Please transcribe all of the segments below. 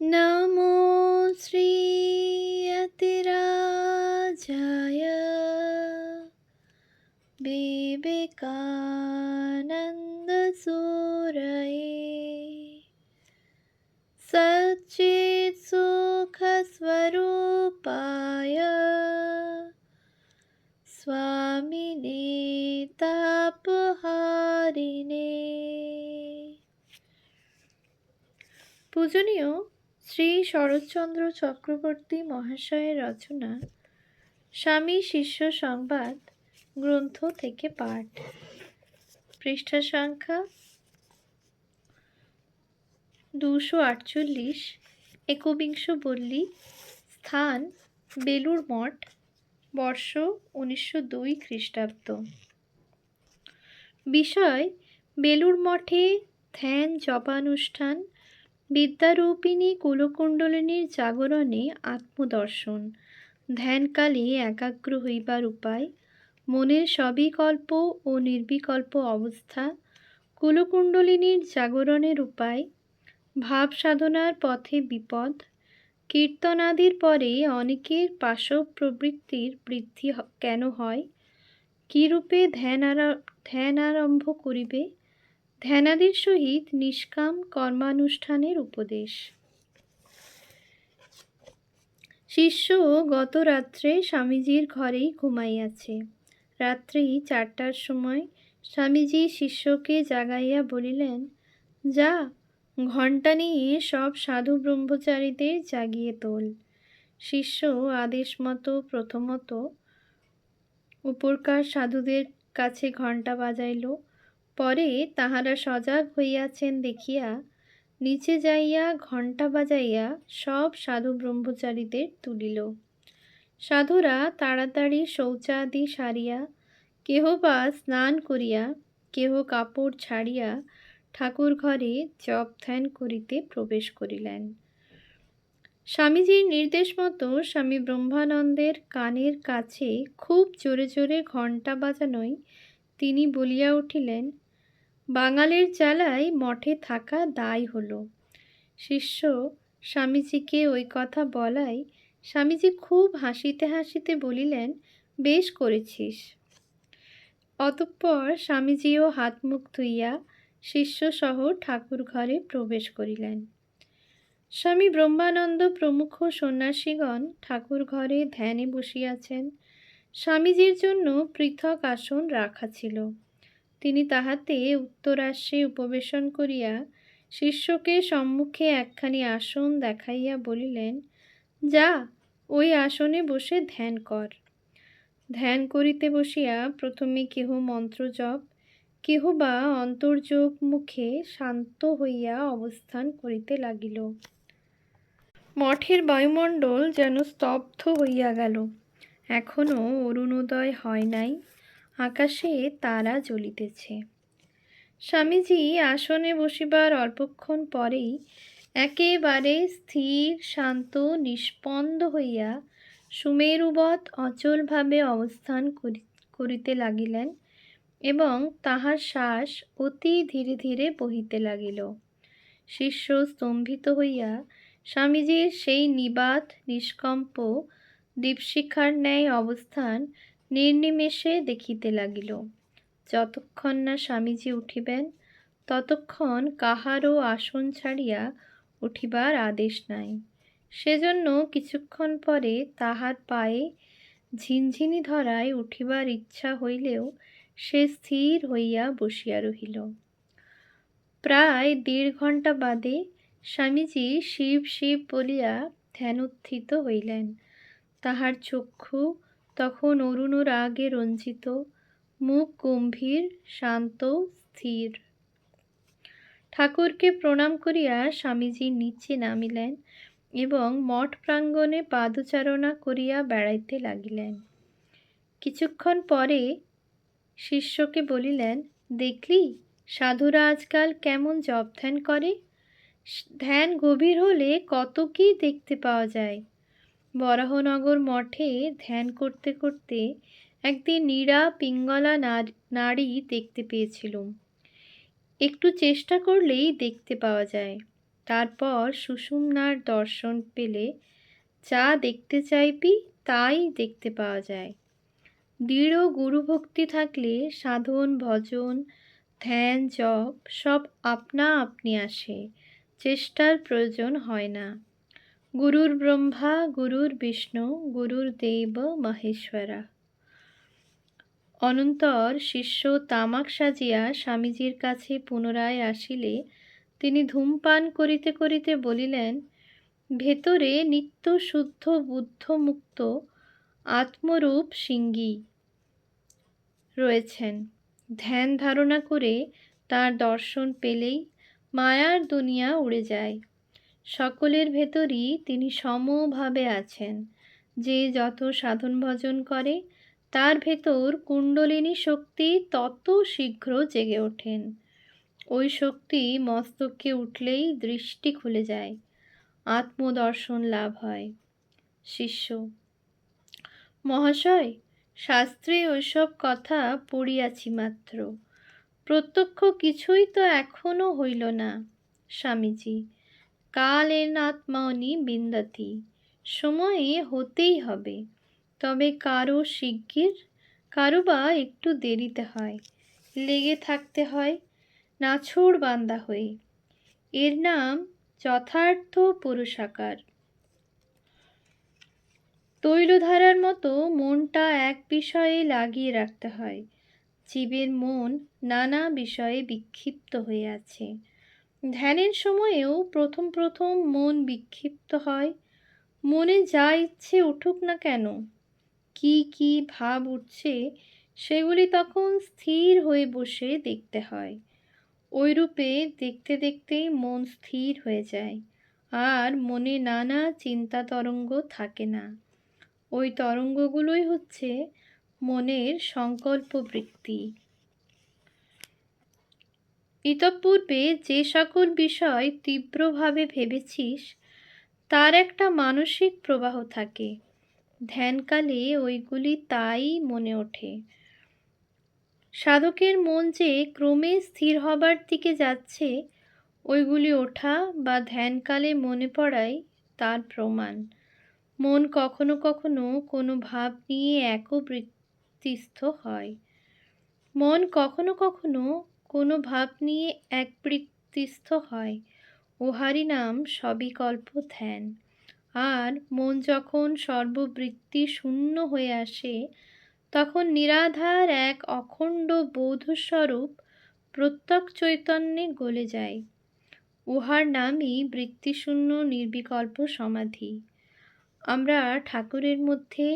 नमो श्रीयतिराजाय विवेकानन्दसूरये सच्चित्सुखस्वरूपाय स्वामिने তাপহারিণে পূজনীয় শ্রী শরৎচন্দ্র চক্রবর্তী মহাশয়ের রচনা, স্বামী শিষ্য সংবাদ, গ্রন্থ থেকে পাঠ। পৃষ্ঠা সংখ্যা দুশো আটচল্লিশ, একবিংশ বল্লী, স্থান বেলুর মঠ, বর্ষ উনিশশো দুই খ্রিস্টাব্দ। বিষয় বেলুর মঠে ধ্যান জপানুষ্ঠান বিদ্যারূপিণী কুলকুণ্ডলিনীর জাগরণে আত্মদর্শন। ধ্যানকালে একাগ্র হইবার উপায়, মনের সবিকল্প ও নির্বিকল্প অবস্থা, কুলকুণ্ডলিনীর জাগরণের উপায় ভাব সাধনার পথে বিপদ, কীর্তনাদির পরে অনেকের পাশব প্রবৃত্তির বৃদ্ধি কেন হয়, কীরূপে ধ্যান ধ্যান আরম্ভ করিবে ধ্যানাদির সহিত নিষ্কাম কর্মানুষ্ঠানের উপদেশ। শিষ্য গত রাত্রে স্বামীজির ঘরেই ঘুমাইয়াছে। রাত্রি চারটার সময় স্বামীজি শিষ্যকে জাগাইয়া বলিলেন, যা, ঘণ্টা নিয়ে সব সাধু ব্রহ্মচারীদের জাগিয়ে তোল। শিষ্য আদেশ মতো প্রথমত, উপরকার সাধুদের কাছে ঘণ্টা বাজাইল পরে তাহারা সজাগ হইয়াছেন দেখিয়া, নিচে যাইয়া ঘণ্টা বাজাইয়া সব সাধু ব্রহ্মচারীদের তুলিল। সাধুরা তাড়াতাড়ি শৌচাদি সারিয়া, কেহ বা স্নান করিয়া, কেহ কাপড় ছাড়িয়া ঠাকুর ঘরে জপ ধ্যান করিতে প্রবেশ করিলেন। স্বামীজির নির্দেশ মতো স্বামী ব্রহ্মানন্দের কানের কাছে খুব জোরে জোরে ঘণ্টা বাজানোই তিনি বলিয়া উঠিলেন বাঙালের জ্বালায় মঠে থাকা দায় হলো। শিষ্য স্বামীজিকে ওই কথা বলাই, স্বামীজি খুব হাসিতে হাসিতে বলিলেন, বেশ করেছিস। অতঃপর স্বামীজিও হাত মুখ ধুইয়া শিষ্যসহ ঠাকুর ঘরে প্রবেশ করিলেন। স্বামী ব্রহ্মানন্দ প্রমুখ সন্ন্যাসীগণ ঠাকুর ঘরে ধ্যানে বসিয়াছেন। স্বামীজির জন্য পৃথক আসন রাখা ছিল। তিনি তাহাতে উত্তরাশ্রে উপবেশন করিয়া শিষ্যকে সম্মুখে একখানি আসন দেখাইয়া বলিলেন, যা, ওই আসনে বসে ধ্যান কর। ধ্যান করিতে বসিয়া প্রথমে কেহ মন্ত্র জপ, কেহ বা অন্তর্যোগ মুখে শান্ত হইয়া অবস্থান করিতে লাগিল। মঠের বায়ুমণ্ডল যেন স্তব্ধ হইয়া গেল। এখনও অরুণোদয় হয় নাই। আকাশে তারা জ্বলিতেছে। স্বামীজি আসনে বসিবার অল্পক্ষণ পরেই একেবারে স্থির, শান্ত, নিষ্পন্দ হইয়া সুমেরুবৎ অচলভাবে অবস্থান করিতে লাগিলেন এবং তাহার শ্বাস অতি ধীরে ধীরে বহিতে লাগিল। শিষ্য স্তম্ভিত হইয়া স্বামীজির সেই নিবাত, নিষ্কম্প, দীপশিখার ন্যায় অবস্থান নির্নিমেষে দেখিতে লাগিল। যতক্ষণ না স্বামীজি উঠিবেন, ততক্ষণ কাহারও আসন ছাড়িয়া উঠিবার আদেশ নাই। সেজন্য কিছুক্ষণ পরে তাহার পায়ে ঝিনঝিনি ধরায় উঠিবার ইচ্ছা হইলেও সে স্থির হইয়া বসিয়া রহিল। প্রায় দেড় ঘণ্টা বাদে স্বামীজি শিব শিব বলিয়া ধ্যানোত্থিত হইলেন। তাহার চক্ষু তখন অরুণ রাগে রঞ্জিত, মুখ গম্ভীর, শান্ত, স্থির। ঠাকুরকে প্রণাম করিয়া স্বামীজি নিচে নামিলেন এবং মঠ প্রাঙ্গণে পাদচারণা করিয়া বেড়াইতে লাগিলেন। কিছুক্ষণ পরে শিষ্যকে বলিলেন, দেখলি, সাধুরা আজকাল কেমন জপ ধ্যান করে? ধ্যান গভীর হলে কত কি দেখতে পাওয়া যায়? বরাহনগর মঠে ধ্যান করতে করতে একদিন নীরা পিঙ্গলা নারী দেখতে পেয়েছিলুম। একটু চেষ্টা করলেই দেখতে পাওয়া যায়। তারপর সুষুম্নার দর্শন পেলে যা দেখতে চাইবি তাই দেখতে পাওয়া যায়। দৃঢ় গুরুভক্তি থাকলে সাধন, ভজন, ধ্যান, জপ সব আপনা আপনি আসে। চেষ্টার প্রয়োজন হয় না। গুরুর ব্রহ্মা গুরুর বিষ্ণু গুরুর দেব মহেশ্বরা অনন্তর শিষ্য তামাক সাজিয়া স্বামীজির কাছে পুনরায় আসিলে, তিনি ধূমপান করিতে করিতে বলিলেন, ভেতরে নিত্য শুদ্ধ বুদ্ধ মুক্ত আত্মরূপ সিঙ্গি রয়েছেন। ধ্যান ধারণা করে তার দর্শন পেলেই মায়ার দুনিয়া উড়ে যায়। সকলের ভেতরই তিনি সমভাবে আছেন। যে যত সাধন ভজন করে, তার ভেতর কুণ্ডলিনী শক্তি তত শীঘ্র জেগে ওঠেন। ওই শক্তি মস্তকে উঠলেই দৃষ্টি খুলে যায়, আত্মদর্শন লাভ হয়। শিষ্য, মহাশয়, শাস্ত্রে ওইসব কথা পড়িয়াছি মাত্র। প্রত্যক্ষ কিছুই তো এখনও হইল না, স্বামীজি। কাল এন আত্মানি বিন্দাতি। সময়ে হতেই হবে। তবে কারও শিগগির, কারও বা একটু দেরিতে হয়। লেগে থাকতে হয় নাছোড় বান্দা হয়ে। এর নাম যথার্থ পুরুষাকার। তৈলধারার মতো মনটা এক বিষয়ে লাগিয়ে রাখতে হয়। জীবের মন নানা বিষয়ে বিক্ষিপ্ত হয়ে আছে। ধ্যানের সময়েও প্রথম প্রথম মন বিক্ষিপ্ত হয়। মনে যা ইচ্ছে উঠুক না কেন, কি কি ভাব উঠছে সেগুলি তখন স্থির হয়ে বসে দেখতে হয়। ওই রূপে দেখতে দেখতেই মন স্থির হয়ে যায়, আর মনে নানা চিন্তা তরঙ্গ থাকে না। ওই তরঙ্গগুলোই হচ্ছে মনের সংকল্প বৃত্তি। ইতপূর্বে যে সকল বিষয় তীব্রভাবে ভেবেছিস, তার একটা মানসিক প্রবাহ থাকে। ধ্যানকালে ওইগুলি তাই মনে ওঠে। সাধকের মন যে ক্রমে স্থির হবার দিকে যাচ্ছে, ওইগুলি ওঠা বা ধ্যানকালে মনে পড়াই তার প্রমাণ। মন কখনো কখনো কোনো ভাব নিয়ে একবৃত্তিস্থ হয়। মন কখনো কখনো কোনো ভাব নিয়ে একবৃত্তিস্থ হয়। উহারই নাম সবিকল্প ধ্যান। আর মন যখন সর্ববৃত্তি শূন্য হয়ে আসে, তখন নিরাধার এক অখণ্ড বৌদ্ধস্বরূপ প্রত্যক চৈতন্যে গলে যায়। উহার নামই বৃত্তিশূন্য নির্বিকল্প সমাধি। আমরা ঠাকুরের মধ্যে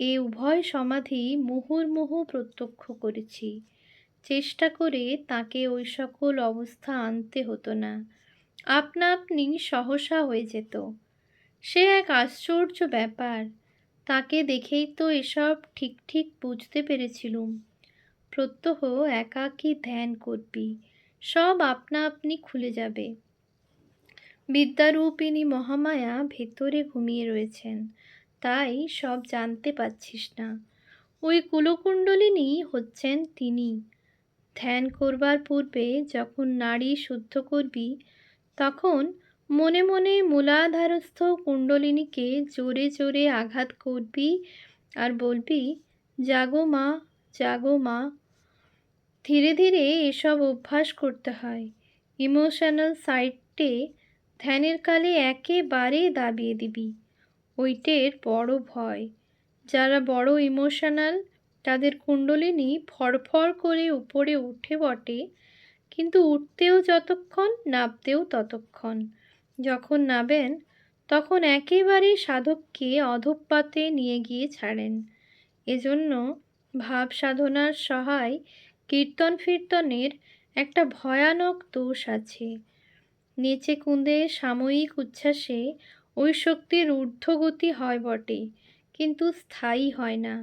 এ উভয় সমাধি মুহুর্মুহু প্রত্যক্ষ করেছি। চেষ্টা করে তাকে ওই সকল অবস্থা আনতে হতো না। আপনা আপনি সহসা হয়ে যেত। সে এক আশ্চর্য ব্যাপার। তাকে দেখেই তো এসব ঠিক ঠিক বুঝতে পেরেছিলুম। প্রত্যহ একাকী ধ্যান করবি, সব আপনা আপনি খুলে যাবে। বিদ্যারূপিণী মহামায়া ভেতরে ঘুমিয়ে রয়েছেন, তাই সব জানতে পাচ্ছিস না। ওই কুলকুণ্ডলিনী হচ্ছেন তিনি। ধ্যান করবার পূর্বে যখন নাড়ি শুদ্ধ করবি, তখন মনে মনে মূলাধারস্থ কুণ্ডলিনীকে জোরে জোরে আঘাত করবি আর বলবি, জাগো মা জাগো মা। ধীরে ধীরে এসব অভ্যাস করতে হয়। ইমোশনাল সাইডটে ধ্যানের কালে একেবারে দাবিয়ে দিবি। ওইটের বড় ভয়। যারা বড় ইমোশনাল তাদের কুণ্ডলিনী ফরফর করে উপরে উঠে বটে, কিন্তু উঠতেও যতক্ষণ, নাবতেও ততক্ষণ। যখন নাবেন, তখন একেবারে সাধককে অধঃপাতে নিয়ে গিয়ে ছাড়েন। এজন্য ভাব সাধনার সহায় কীর্তন ফীর্তনের একটা ভয়ানক দোষ আছে। নেচে কুঁদে সাময়িক উচ্ছ্বাসে ওই শক্তির ঊর্ধ্বগতি হয় বটে, কিন্তু স্থায়ী হয় না।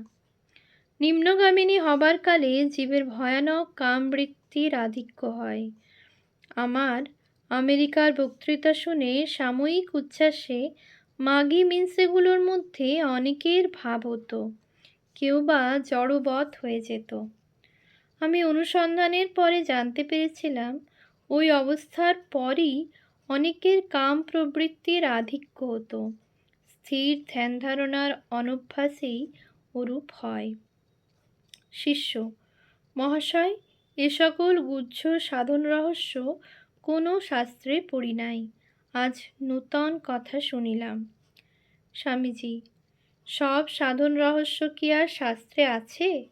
নিম্নগামিনী হবার কালে জীবের ভয়ানক কামবৃত্তির আধিক্য হয়। আমার আমেরিকার বক্তৃতা শুনে সাময়িক উচ্ছ্বাসে মাগি মিন্সেগুলোর মধ্যে অনেকের ভাব হতো কেউ বা জড়বৎ হয়ে যেত। আমি অনুসন্ধানের পরে জানতে পেরেছিলাম, ওই অবস্থার পরই অনেকের কাম প্রবৃত্তির আধিক্য হতো। স্থির ধ্যান ধারণার অনভ্যাসেই ওরূপ হয়। শিষ্য। মহাশয়, এ সকল গুচ্ছ সাধন রহস্য কোনো শাস্ত্রে পড়ি নাই। আজ নূতন কথা শুনিলাম। স্বামীজি, সব সাধন রহস্য কি আর শাস্ত্রে আছে?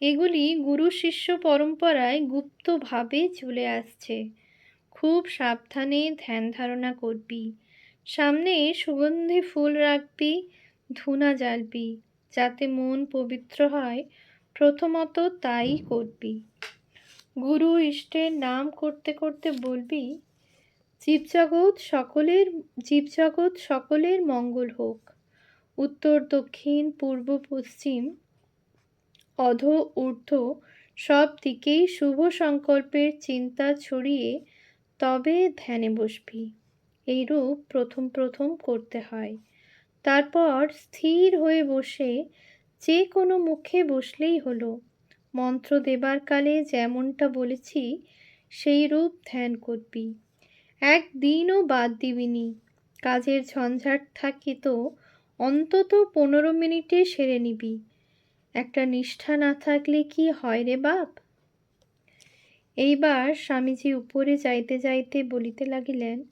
এগুলি গুরু শিষ্য পরম্পরায় গুপ্তভাবে চলে আসছে। খুব সাবধানে ধ্যান ধারণা করবি। সামনে সুগন্ধি ফুল রাখবি, ধুনা জ্বালবি, যাতে মন পবিত্র হয় প্রথমত তাই করবি। গুরু ইষ্টের নাম করতে করতে বলবি, জীবজগৎ সকলের জীবজগৎ সকলের মঙ্গল হোক। উত্তর, দক্ষিণ, পূর্ব, পশ্চিম, অধ, ঊর্ধ্ব সব দিকেই শুভ সংকল্পের চিন্তা ছড়িয়ে তবে ধ্যানে বসবি। এইরূপ প্রথম প্রথম করতে হয়। তারপর স্থির হয়ে বসে যে কোনো মুখে বসলেই হলো। মন্ত্র দেবার কালে যেমনটা বলেছি, সেই রূপ ধ্যান করবি। একদিনও বাদ দিবিনি। কাজের ঝঞ্ঝাট থাকি তো অন্তত পনেরো মিনিটে সেরে নিবি। একটা নিষ্ঠা না থাকলে কি হয় রে বাপ? এইবার স্বামীজি উপরে যাইতে যাইতে বলিতে লাগিলেন,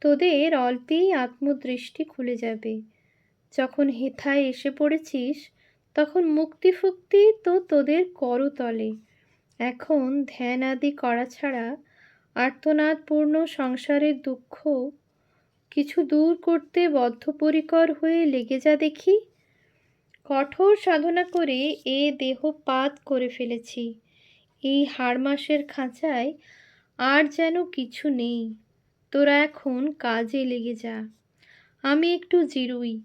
তোদের অল্পেই আত্মদৃষ্টি খুলে যাবে। যখন হেথায় এসে পড়েছিস তখন মুক্তি ফুক্তি তো তোদের করতলে। এখন ধ্যান আদি করা ছাড়া আর্তনাদপূর্ণ সংসারের দুঃখ কিছু দূর করতে বদ্ধপরিকর হয়ে লেগে যা দেখি। কঠোর সাধনা করে এ দেহ পাত করে ফেলেছি। এই হাড় মাসের খাঁচায় আর যেন কিছু নেই। তোরা এখন কাজে লেগে যা। আমি একটু জিরুই।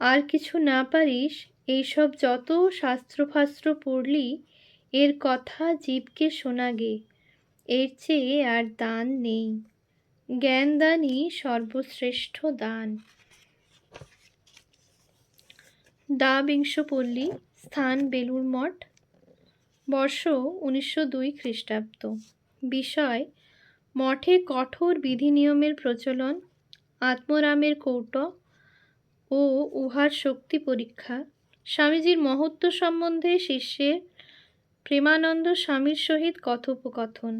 আর কিছু না পারিস এইসব যত শাস্ত্রফাস্ত্র পড়লি, এর কথা জীবকে শোনাগে, এর চেয়ে আর দান নেই। জ্ঞানদানই সর্বশ্রেষ্ঠ দান। দ্বাবিংশ পল্লী, স্থান বেলুর মঠ, বর্ষ উনিশশো দুই খ্রিস্টাব্দ। বিষয়, মঠে কঠোর বিধি নিয়মের প্রচলন, আত্মরামের কৌট ও উহার শক্তি পরীক্ষা। স্বামীজির মহত্ব সম্বন্ধে শিষ্যের প্রেমানন্দ স্বামীর সহিত কথোপকথন।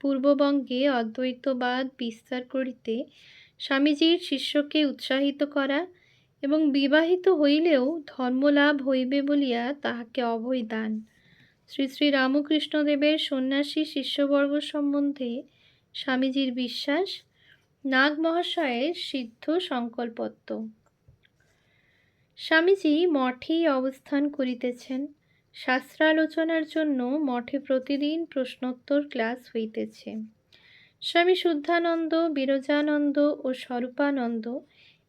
পূর্ববঙ্গে অদ্বৈতবাদ বিস্তার করিতে স্বামীজির শিষ্যকে উৎসাহিত করা এবং বিবাহিত হইলেও ধর্মলাভ হইবে বলিয়া তাহাকে অভয় দান। শ্রী শ্রী রামকৃষ্ণদেবের সন্ন্যাসী শিষ্যবর্গ সম্বন্ধে স্বামীজির বিশ্বাস, নাগ মহাশয়ের সিদ্ধ সংকল্পত্ব। স্বামীজি মঠেই অবস্থান করিতেছেন। শাস্ত্রালোচনার জন্য মঠে প্রতিদিন প্রশ্নোত্তর ক্লাস হইতেছে। স্বামী শুদ্ধানন্দ, বিরজানন্দ ও স্বরূপানন্দ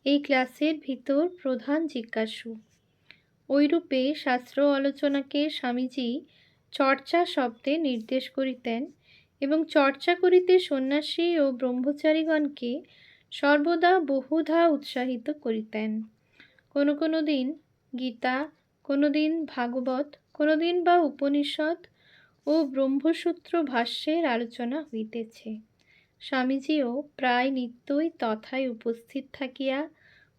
এই ক্লাসের ভিতর প্রধান জিজ্ঞাসু। ওইরূপে শাস্ত্র আলোচনাকে স্বামীজি চর্চা শব্দে নির্দেশ করিতেন এবং চর্চা করিতে সন্ন্যাসী ও ব্রহ্মচারীগণকে সর্বদা বহুধা উৎসাহিত করিতেন। কোনো কোনো দিন গীতা, কোনো দিন ভাগবত, কোনো দিন বা উপনিষদ ও ব্রহ্মসূত্র ভাষ্যের আলোচনা হইতেছে। স্বামীজিও প্রায় নিত্যই তথায় উপস্থিত থাকিয়া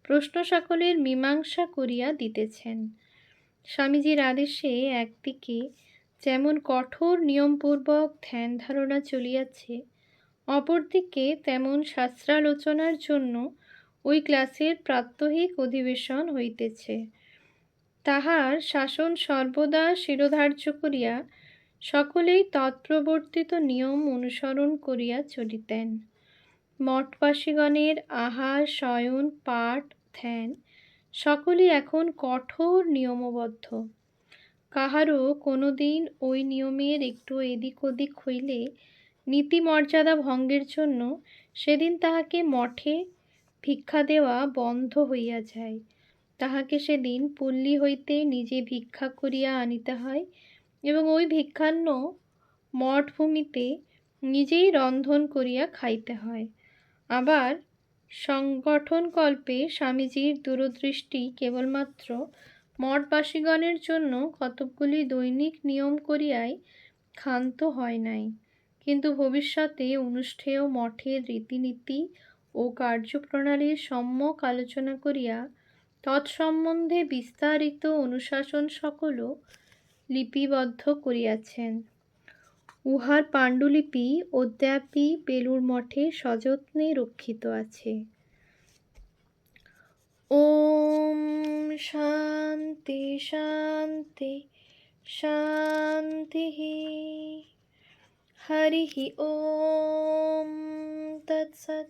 প্রশ্ন সকলের মীমাংসা করিয়া দিতেছেন। স্বামীজির আদেশে একদিকে যেমন কঠোর নিয়মপূর্বক ধ্যান ধারণা চলিয়াছে, অপরদিকে তেমন শাস্ত্রালোচনার জন্য ওই ক্লাসের প্রাত্যহিক অধিবেশন হইতেছে। তাহার শাসন সর্বদা শিরোধার্য করিয়া সকলেই তৎপ্রবর্তিত নিয়ম অনুসরণ করিয়া চলিতেন। মঠবাসীগণের আহার, শয়ন, পাঠ, ধ্যান সকলেই এখন কঠোর নিয়মবদ্ধ। কাহারও কোনো দিন ওই নিয়মের একটু এদিক ওদিক হইলে নীতিমর্যাদা ভঙ্গের জন্য সেদিন তাহাকে মঠে ভিক্ষা দেওয়া বন্ধ হইয়া যায়। তাহাকে সেদিন পল্লী হইতে নিজে ভিক্ষা করিয়া আনিতে হয় এবং ওই ভিক্ষান্ন মঠভূমিতে নিজেই রন্ধন করিয়া খাইতে হয়। আবার সংগঠনকল্পে স্বামীজির দূরদৃষ্টি কেবলমাত্র মঠবাসীগণের জন্য কতকগুলি দৈনিক নিয়ম করিয়াই ক্ষান্ত হয় নাই। কিন্তু ভবিষ্যতে অনুষ্ঠেয় মঠের রীতিনীতি ও কার্যপ্রণালীর সম্যক আলোচনা করিয়া তৎসম্বন্ধে বিস্তারিত অনুশাসন সকলও লিপিবদ্ধ করিয়াছেন। উহার পাণ্ডুলিপি অদ্যাপি বেলুর মঠে সযত্নে রক্ষিত আছে। ওম শান্তি শান্তি শান্তি হরি ওম তৎসৎ।